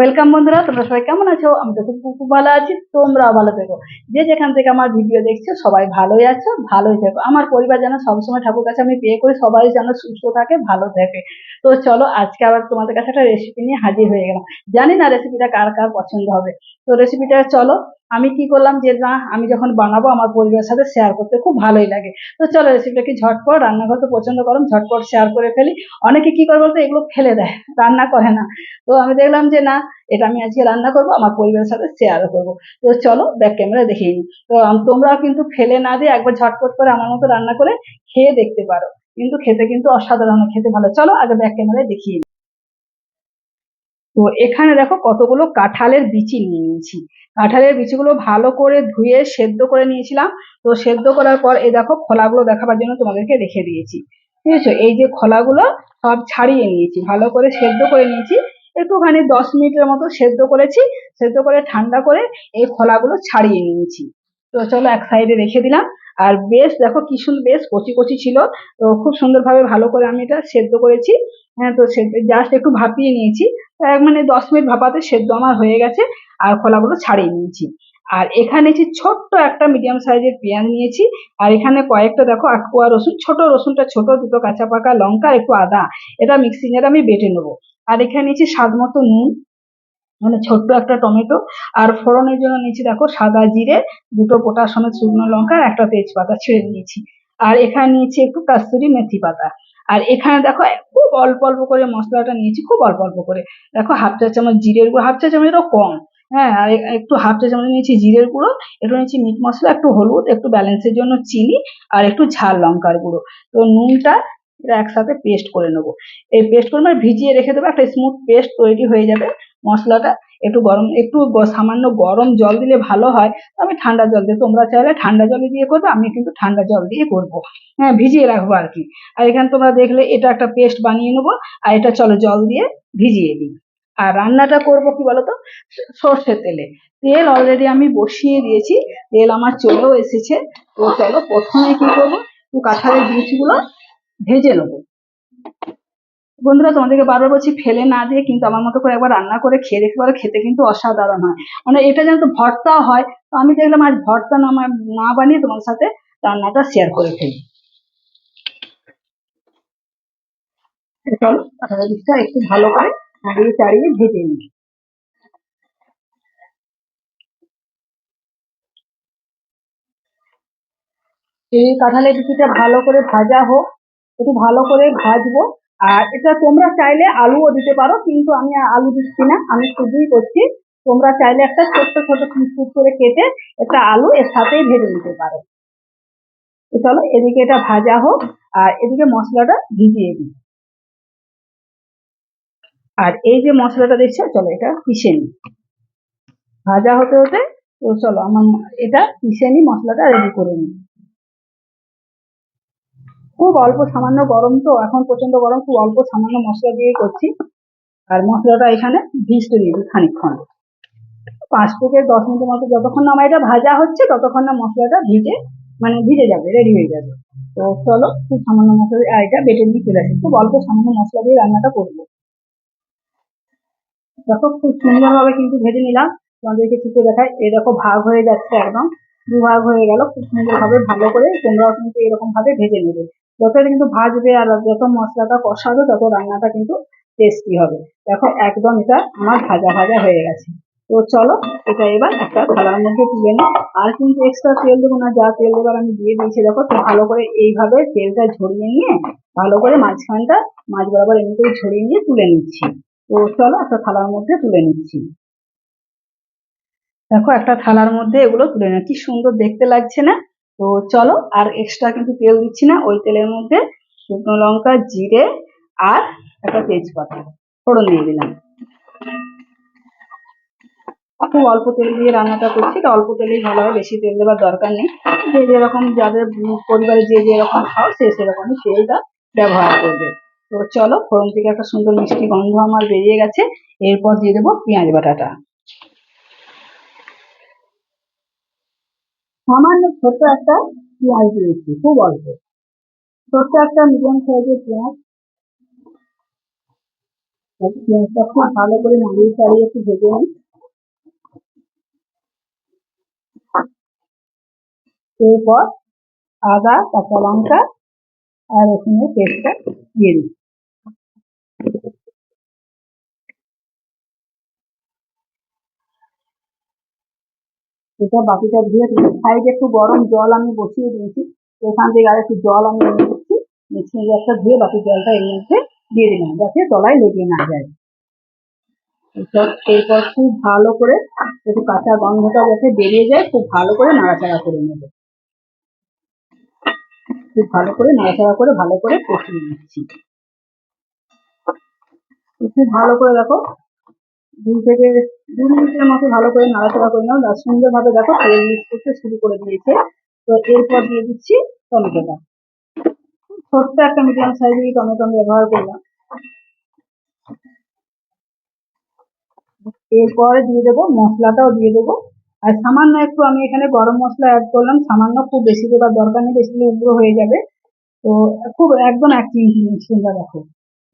Welcome বন্ধুরা, তোমরা সবাই কেমন আছো? আমি তো খুব খুব ভালো আছি তোমরাও ভালো থেকো। যে যেখান থেকে আমার ভিডিও দেখছ, সবাই ভালোই আছো, ভালোই থেকো। আমার পরিবার যেন সবসময় ঠাকুর কাছে আমি পেয়ে করি, সবাই যেন সুস্থ থাকে, ভালো থাকে। তো চলো, আজকে আবার তোমাদের কাছে একটা রেসিপি নিয়ে হাজির হয়ে গেলাম। জানি না রেসিপিটা কার কার পছন্দ হবে। তো রেসিপিটা চলো আমি কি করলাম যে, না, আমি যখন বানাবো, আমার পরিবারের সাথে শেয়ার করতে খুব ভালোই লাগে। তো চলো রেসিপিটা কি ঝটপট? রান্নাঘর তো প্রচণ্ড গরম, ঝটপট শেয়ার করে ফেলি। অনেকে কি করে বলতো, এগুলো ফেলে দেয়, রান্না করে না। তো আমি দেখলাম যে, না, এটা আমি আজকে রান্না করব, আমার পরিবারের সাথে শেয়ারও করব। তো চলো ব্যাক ক্যামেরা দেখিয়ে নিই। তো তোমরাও কিন্তু ফেলে না দিয়ে একবার ঝটপট করে আমার মতো রান্না করে খেয়ে দেখতে পারো। কিন্তু খেতে কিন্তু অসাধারণ, খেতে ভালো। চলো আগে ব্যাক ক্যামেরায় দেখিয়ে তো এখানে দেখো কতগুলো কাঁঠালের বিচি নিয়ে নিয়েছি। কাঁঠালের বিচিগুলো ভালো করে ধুয়ে সেদ্ধ করে নিয়েছিলাম। তো সেদ্ধ করার পর এই দেখো খোলাগুলো দেখাবার জন্য তোমাদেরকে রেখে দিয়েছি। ঠিক আছে? এই যে খোলাগুলো সব ছাড়িয়ে নিয়েছি, ভালো করে সেদ্ধ করে নিয়েছি। একটুখানি দশ মিনিটের মতো সেদ্ধ করেছি। সেদ্ধ করে ঠান্ডা করে এই খোলাগুলো ছাড়িয়ে নিয়েছি। তো চলো এক সাইডে রেখে দিলাম। আর বেশ দেখো কি বেশ কচি কচি ছিল। তো খুব সুন্দরভাবে ভালো করে আমি এটা সেদ্ধ করেছি। হ্যাঁ তো জাস্ট একটু ভাপিয়ে নিয়েছি। মানে দশ মিনিট ভাপাতে সেদ্ধ আমার হয়ে গেছে আর খোলাগুলো ছাড়িয়ে নিয়েছি। আর এখানে যে ছোট্ট একটা মিডিয়াম সাইজের পেঁয়াজ নিয়েছি। আর এখানে কয়েকটা দেখো আটকোয়া রসুন, ছোট রসুনটা ছোট, দুটো কাঁচা পাকা লঙ্কা একটু আদা। এটা মিক্সিং এর আমি বেটে নেব। আর এখানে নিয়েছি স্বাদ মতো নুন মানে ছোট্ট একটা টমেটো। আর ফোড়নের জন্য নিয়েছি দেখো সাদা জিরে, দুটো পোটা সমেত শুকনো লঙ্কা, আর একটা তেজপাতা ছেড়ে নিয়েছি আর এখানে নিয়েছি একটু কাস্তুরি মেথি পাতা। আর এখানে দেখো, খুব অল্প অল্প করে মশলাটা নিয়েছি, খুব অল্প অল্প করে। দেখো, হাফ চা চামচ জিরের গুঁড়ো, হাফ চা চামচেরও কম। হ্যাঁ আর একটু হাফ চা চামচ নিয়েছি জিরের গুঁড়ো, একটু নিয়েছি মিট মশলা, একটু হলুদ, একটু ব্যালেন্সের জন্য চিনি, আর একটু ঝাল লঙ্কার গুঁড়ো। তো নুনটা এটা একসাথে পেস্ট করে নেব। এই পেস্ট করে মানে ভিজিয়ে রেখে দেবো, একটা স্মুথ পেস্ট তৈরি হয়ে যাবে মশলাটা। একটু গরম, একটু সামান্য গরম জল দিলে ভালো হয়। আমি ঠান্ডা জল দিয়ে, তোমরা চাইলে ঠান্ডা জল দিয়ে করবে, আমি কিন্তু ঠান্ডা জল দিয়ে করব। হ্যাঁ ভিজিয়ে রাখব আর কি। আর এখানে তোমরা দেখলে এটা একটা পেস্ট বানিয়ে নেব, আর এটা চলো জল দিয়ে ভিজিয়ে দিই। আর রান্নাটা করব কি বলতো? সর্ষের তেলে। তেল অলরেডি আমি বসিয়ে দিয়েছি, তেল আমার চলেও এসেছে। তো চলো প্রথমে কি করব? কাঁঠালের বীজগুলো ভেজে নেব। বন্ধুরা, তোমাদেরকে বারবার বলছি, ফেলে না দিয়ে কিন্তু আমার মতো করে একবার রান্না করে খেয়ে দেখতে পারো, খেতে কিন্তু অসাধারণ হয়। মানে এটা যেন তো ভর্তা হয়, তো আমি দেখলাম আজ ভর্তা না না বানিয়ে তোমার সাথে রান্নাটা শেয়ার করে ফেলি। চলো একটু ভালো করে নাড়িয়ে চাড়িয়ে ভেজে নিই। এই কাঁঠালের ভালো করে ভাজা হোক, একটু ভালো করে ভাজবো। আর এটা তোমরা চাইলে আলুও দিতে পারো, কিন্তু আমি আলু দিচ্ছি না, আমি শুধুই করছি। তোমরা চাইলে একটা ছোট্ট ছোট পিস করে কেটে একটা আলু এর সাথেই ভেজে নিতে পারো। চলো, এদিকে এটা ভাজা হোক, আর এদিকে মশলাটা ভিজিয়ে দিই। আর এই যে মশলাটা দেখছ, চলো এটা পিষে নিই। ভাজা হতে হতে, তো চলো, আমার এটা পিষে নিই মশলাটা রেডি করে নিই। খুব অল্প সামান্য গরম তো, এখন প্রচণ্ড গরম, খুব অল্প সামান্য মশলা দিয়ে করছি। আর মশলাটা এখানে ভিজতে দিয়ে দিই খানিকক্ষণ। পাঁচ থেকে দশ মিনিটের মতো যতক্ষণ না এটা ভাজা হচ্ছে, ততক্ষণ না মশলাটা ভিজে মানে ভিজে যাবে রেডি হয়ে যাবে। তো চলো, খুব সামান্য মশলা আর এটা বেটে নিয়ে চলে আসি। খুব অল্প সামান্য মশলা দিয়ে রান্নাটা করব। দেখো, খুব সুন্দরভাবে কিন্তু ভেজে নিলাম। তোমাদেরকে চিপে দেখায় এই দেখো, ভাগ হয়ে যাচ্ছে একদম। দু ভাগ হয়ে গেল। খুব সুন্দরভাবে ভালো করে তোমরাও কিন্তু এরকম ভাবে ভেজে নেবে। যত এটা কিন্তু ভাজবে আর যত মশলাটা কষাবে, তত রান্নাটা কিন্তু টেস্টি হবে। দেখো, একদম এটা আমার ভাজা ভাজা হয়ে গেছে। তো চলো, এটা এবার একটা থালার মধ্যে তুলে নিই। আর কিন্তু এক্সট্রা তেল দেবো না, যা তেল দেবার আমি দিয়ে দিয়েছি, দেখো, তো ভালো করে এইভাবে তেলটা ঝরিয়ে নিয়ে, ভালো করে মাঝখানটা মাছ বরাবর এমনি করে ঝরিয়ে নিয়ে তুলে নিচ্ছি। তো চলো, একটা থালার মধ্যে তুলে নিচ্ছি। দেখো, একটা থালার মধ্যে এগুলো তুলে নেয় কি সুন্দর দেখতে লাগছে না? তো চলো আর এক্সট্রা কিন্তু তেল দিচ্ছি না, ওই তেলের মধ্যে শুকনো লঙ্কা, জিরে আর একটা তেজপাতা ফোড়ন দিয়ে দিলাম। খুব অল্প তেল দিয়ে রান্নাটা করছি, তো অল্প তেলেই ভালো হয় বেশি তেল দেওয়ার দরকার নেই। যে যেরকম যাদের পরিবারে যে যেরকম খাও, সে সেরকমই তেলটা ব্যবহার করবে। তো চলো, ফোড়ন থেকে একটা সুন্দর মিষ্টি গন্ধ আমার বেরিয়ে গেছে, এরপর দিয়ে দেবো পেঁয়াজ বাটাটা। সামান্য ছোট্ট একটা পেঁয়াজ দিয়েছি খুব অল্প। ছোট্ট একটা মিডিয়াম সাইজের পেঁয়াজ। পেঁয়াজটা খুব ভালো করে নাড়িয়ে চাড়িয়ে একটু ভেজে নিই এরপর আদা, কাঁচা লঙ্কা আর রসুনের পেস্টটা দিয়ে দিই এটা বাকিটা ধুয়ে সাইডে একটু গরম জল আমি বসিয়ে দিয়েছি। এখান থেকে আর একটু জল আমি নিয়ে নিচ্ছি। মিক্সিং গ্যাসটা ধুয়ে বাকি জলটা এর মধ্যে দিয়ে দিলাম যাতে তলায় লেগে না যায়। এরপর খুব ভালো করে একটু কাঁচা গন্ধটা যাতে বেরিয়ে যায়, খুব ভালো করে নাড়াচাড়া করে নেব। খুব ভালো করে নাড়াচাড়া করে ভালো করে কষিয়ে নিচ্ছি। খুব ভালো করে দেখো দুই থেকে দু মিনিটের মতো ভালো করে নাড়াচাড়া করে নাও আর সুন্দরভাবে দেখো তেল মিক্স করতে শুরু করে দিয়েছে তো এরপর দিয়ে দিচ্ছি টমেটোটা ছোট্ট একটা মিডিয়াম সাইজের টমেটো ব্যবহার করলাম এরপরে দিয়ে দেবো মশলাটাও দিয়ে দেবো আর সামান্য একটু আমি এখানে গরম মশলা অ্যাড করলাম সামান্য খুব বেশি দেবার দরকার নেই বেশি উগ্র হয়ে যাবে তো খুব একদম এক চিমটি মিক্সিংটা দেখো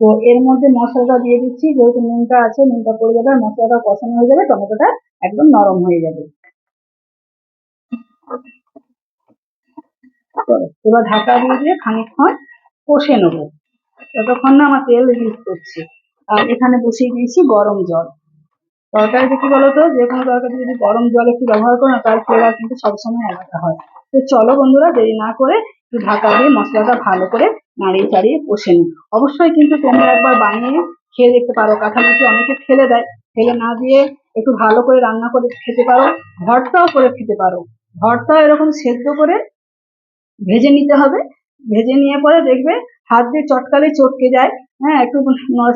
তো এর মধ্যে মশলাটা দিয়ে দিচ্ছি, যেহেতু নুনটা আছে, নুনটা পড়ে যাবে আর মশলাটা কষানো হয়ে যাবে, টমেটোটা একদম নরম হয়ে যাবে। এবার ঢাকা দিয়ে দিয়ে খানিকক্ষণ কষে নেব। ততক্ষণ না আমার তেল রিলিজ করছে। আর এখানে বসিয়ে দিয়েছি গরম জল। তরকারিতে কি বলতো? যে কোনো তরকারি যদি গরম জল একটু ব্যবহার করো না, তার ফ্লেভার কিন্তু সবসময় আলাদা হয়। তো চলো বন্ধুরা, দেরি না করে ঢাকা দিয়ে মশলাটা ভালো করে নাড়িয়ে চাড়িয়ে কষে নিই অবশ্যই কিন্তু তোমরা একবার বানিয়ে খেয়ে দেখতে পারো। কাঁঠাল মুচি অনেকে ফেলে দেয়। ফেলে না দিয়ে একটু ভালো করে রান্না করে খেতে পারো, ভর্তাও করে খেতে পারো। ভর্তাও এরকম সেদ্ধ করে ভেজে নিতে হবে। ভেজে নিয়ে পরে দেখবে হাত দিয়ে চটকালে চটকে যায়। হ্যাঁ একটু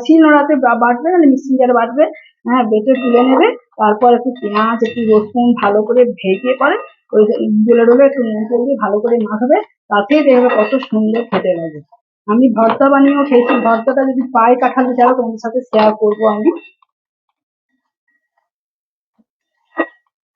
শিল নোড়াতে বাটবে নাহলে মিক্সিং জারে বাটবে। হ্যাঁ বেটে তুলে নেবে। তারপর একটু পেঁয়াজ, একটু রসুন ভালো করে ভেজে পরে ওই ডলে ডলে একটু নুন তেল ভালো করে মাখবে। তাতেই দেখবে কত সুন্দর খেতে লাগে। আমি ভর্তা বানিয়েও খেয়েছি, ভর্তাটা যদি পাই কাঁঠাল ছাড়া তোমাদের সাথে শেয়ার করব আমি।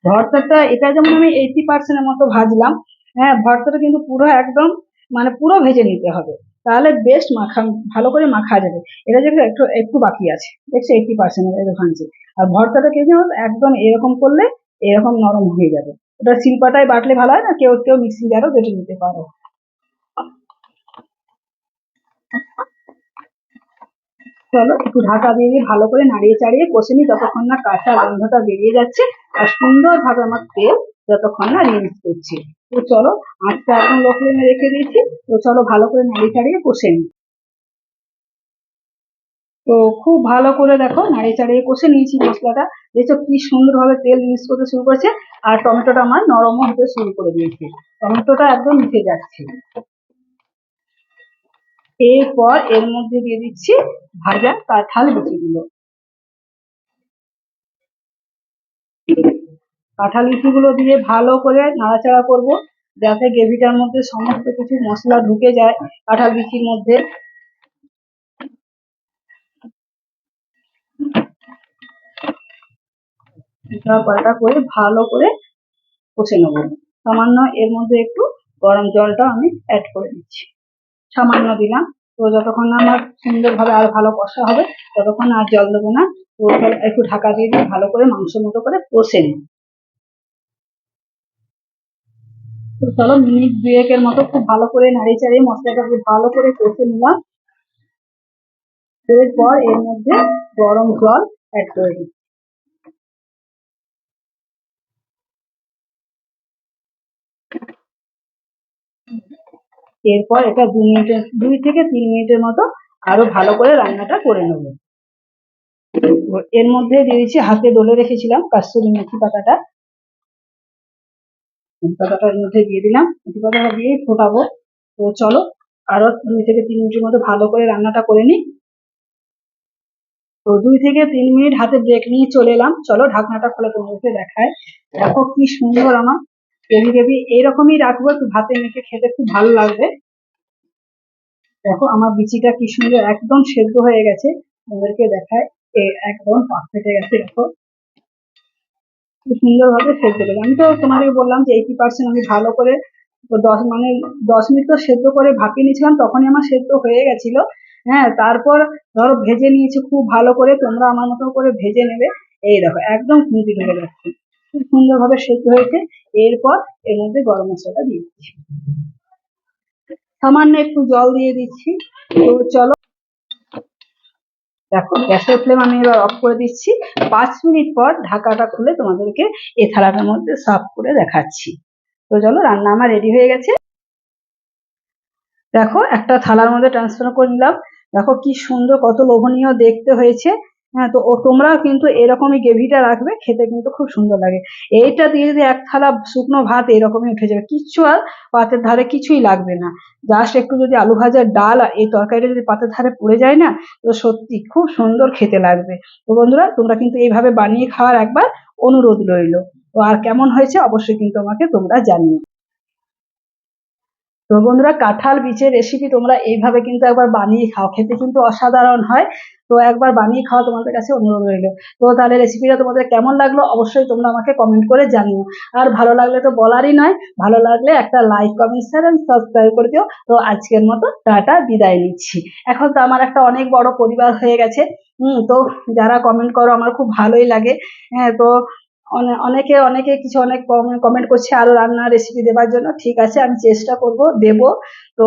ভর্তাটা, এটা যেমন আমি এইটি পার্সেন্টের মতো ভাজলাম হ্যাঁ ভর্তাটা কিন্তু পুরো একদম মানে পুরো ভেজে নিতে হবে। তাহলে বেস্ট মাখা, ভালো করে মাখা যাবে। এটা যেটা একটু একটু বাকি আছে, দেখছ এইটি পার্সেন্ট ভাঙছে আর ভর্তাটা কে জানো, একদম এরকম করলে এরকম নরম হয়ে যাবে। ওটা শিল্পাটায় বাটলে ভালো হয় না? কেউ কেউ মিক্সিং জারও বেটে নিতে পারো। চলো, একটু ঢাকা দিয়ে ভালো করে নাড়িয়ে চাড়িয়ে কষে নিই, যতক্ষণ না কাঁচা গন্ধটা বেরিয়ে যাচ্ছে আর সুন্দরভাবে আমার তেল যতক্ষণ না রিলিজ করছে। তো চলো, আঁচটা এখন লো রেখে দিয়েছি, তো চলো ভালো করে নাড়িয়ে চাড়িয়ে কষে নিই। তো খুব ভালো করে দেখো নাড়িয়ে চাড়িয়ে কষে নিয়েছি মশলাটা, দেখছ কি সুন্দরভাবে তেল রিলিজ করতে শুরু করেছে, আর টমেটোটা আমার নরমও হতে শুরু করে দিয়েছে। টমেটোটা একদম মিশে যাচ্ছে। এরপর এর মধ্যে দিয়ে দিচ্ছি ভাজা কাঁঠাল বিচিগুলো কাঁঠাল বিচিগুলো দিয়ে ভালো করে নাড়াচাড়া করব, যাতে গ্রেভিটার মধ্যে সমস্ত কিছু মশলা ঢুকে যায় কাঁঠাল বিচির মধ্যে। পাল্টা করে ভালো করে কষে নেব। সামান্য এর মধ্যে একটু গরম জলটা আমি অ্যাড করে দিচ্ছি। সামান্য দিলাম। তো যতক্ষণ না আমার সুন্দরভাবে আর ভালো কষা হবে, ততক্ষণ আর জল দেবো না। তো একটু ঢাকা দিয়ে দিয়ে ভালো করে মাংস মতো করে কষে নিই তো চলো মিনিট দুয়েকের মতো খুব ভালো করে নাড়িয়ে চাড়িয়ে মশলাটাকে ভালো করে কষে নিলাম। এরপর এর মধ্যে গরম জল অ্যাড করে দিই। এরপর এটা দু মিনিটের, দুই থেকে তিন মিনিটের মতো আরও ভালো করে রান্নাটা করে নেব। এর মধ্যে দিয়ে দিচ্ছি হাতে ডলে রেখেছিলাম কাস্তুরি মেথি পাতাটা। মেথি পাতাটা মধ্যে দিয়ে দিলাম। মেথি পাতাটা দিয়ে ফোটাবো। তো চলো, আরও দুই থেকে তিন মিনিটের মতো ভালো করে রান্নাটা করে নিই। তো দুই থেকে তিন মিনিট হাতে ব্রেক নিয়ে চলে এলাম। চলো ঢাকনাটা খুলে তোমাদেরকে দেখায় দেখো কি সুন্দর আমার গ্রেভি গ্রেভি এইরকমই রাখব একটু ভাতে মেখে খেতে খুব ভালো লাগবে। দেখো আমার বিচিটা কি সুন্দর একদম সেদ্ধ হয়ে গেছে। তোমাদেরকে দেখায় একদম পারফেক্ট হয়ে গেছে, দেখো। খুব সুন্দর ভাবে সেদ্ধ করে, আমি তো তোমাকে বললাম যে এইটি পার্সেন্ট আমি ভালো করে দশ মানে দশ মিনিট তো সেদ্ধ করে ভাপিয়ে নিয়েছিলাম, তখনই আমার সেদ্ধ হয়ে গেছিল। হ্যাঁ তারপর ধরো ভেজে নিয়েছি খুব ভালো করে, তোমরা আমার মতো করে ভেজে নেবে। এই দেখো, একদম খুঁজি ঢুকে যাচ্ছে খুব সুন্দরভাবে সেদ্ধ হয়েছে। এরপর এর মধ্যে গরম মশলা দিয়ে দিচ্ছি। সামান্য একটু জল দিয়ে দিচ্ছি। তো চলো। দেখো, গ্যাসের ফ্লেম আমি এবার অফ করে দিচ্ছি। পাঁচ মিনিট পর ঢাকাটা খুলে তোমাদেরকে এই থালাটার মধ্যে সার্ভ করে দেখাচ্ছি। তো চলো, রান্না আমার রেডি হয়ে গেছে। দেখো, একটা থালার মধ্যে ট্রান্সফার করে নিলাম। দেখো, কি সুন্দর, কত লোভনীয় দেখতে হয়েছে। হ্যাঁ তো ও তোমরাও কিন্তু এরকমই গ্রেভিটা রাখবে, খেতে কিন্তু খুব সুন্দর লাগে। এইটা দিয়ে যদি এক থালা শুকনো ভাত এরকমই উঠে যাবে। কিচ্ছু আর পাতের ধারে কিছুই লাগবে না। জাস্ট একটু যদি আলু ভাজার ডাল আর এই তরকারিটা যদি পাতের ধারে পড়ে যায় না, তো সত্যি খুব সুন্দর খেতে লাগবে। তো বন্ধুরা, তোমরা কিন্তু এইভাবে বানিয়ে খাওয়ার একবার অনুরোধ রইল। তো আর কেমন হয়েছে অবশ্যই কিন্তু আমাকে তোমরা জানিও। তো বন্ধুরা, কাঁঠাল বীজের রেসিপি তোমরা এইভাবে কিন্তু একবার বানিয়ে খাও। খেতে কিন্তু অসাধারণ হয়। তো একবার বানিয়ে খাওয়া তোমাদের কাছে অনুরোধ রইল। তো তাহলে রেসিপিটা তোমাদের কেমন লাগল অবশ্যই তোমরা আমাকে কমেন্ট করে জানিও। আর ভালো লাগলে তো বলারই নয়, ভালো লাগলে একটা like comment share and subscribe করে দিও। তো আজকের মতো টাটা, বিদায় নিচ্ছি। এখন তো আমার একটা অনেক বড় পরিবার হয়ে গেছে। হুম, তো যারা কমেন্ট করো, আমার খুব ভালোই লাগে। হ্যাঁ তো অনেকে অনেকে কিছু অনেক কমেন্ট করছে আরও রান্নার রেসিপি দেওয়ার জন্য। ঠিক আছে, আমি চেষ্টা করব, দেব। তো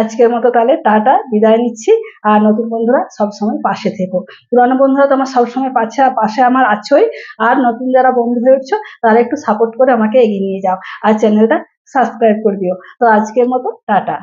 আজকের মতো তাহলে টাটা, বিদায় নিচ্ছি। আর নতুন বন্ধুরা সবসময় পাশে থেকো। পুরানো বন্ধুরা তো আমার সবসময় পাশে পাশে আমার আছোই। আর নতুন যারা বন্ধু হয়ে উঠছো তারা একটু সাপোর্ট করে আমাকে এগিয়ে নিয়ে যাও। আর চ্যানেলটা সাবস্ক্রাইব করে দিও। তো আজকের মতো টাটা।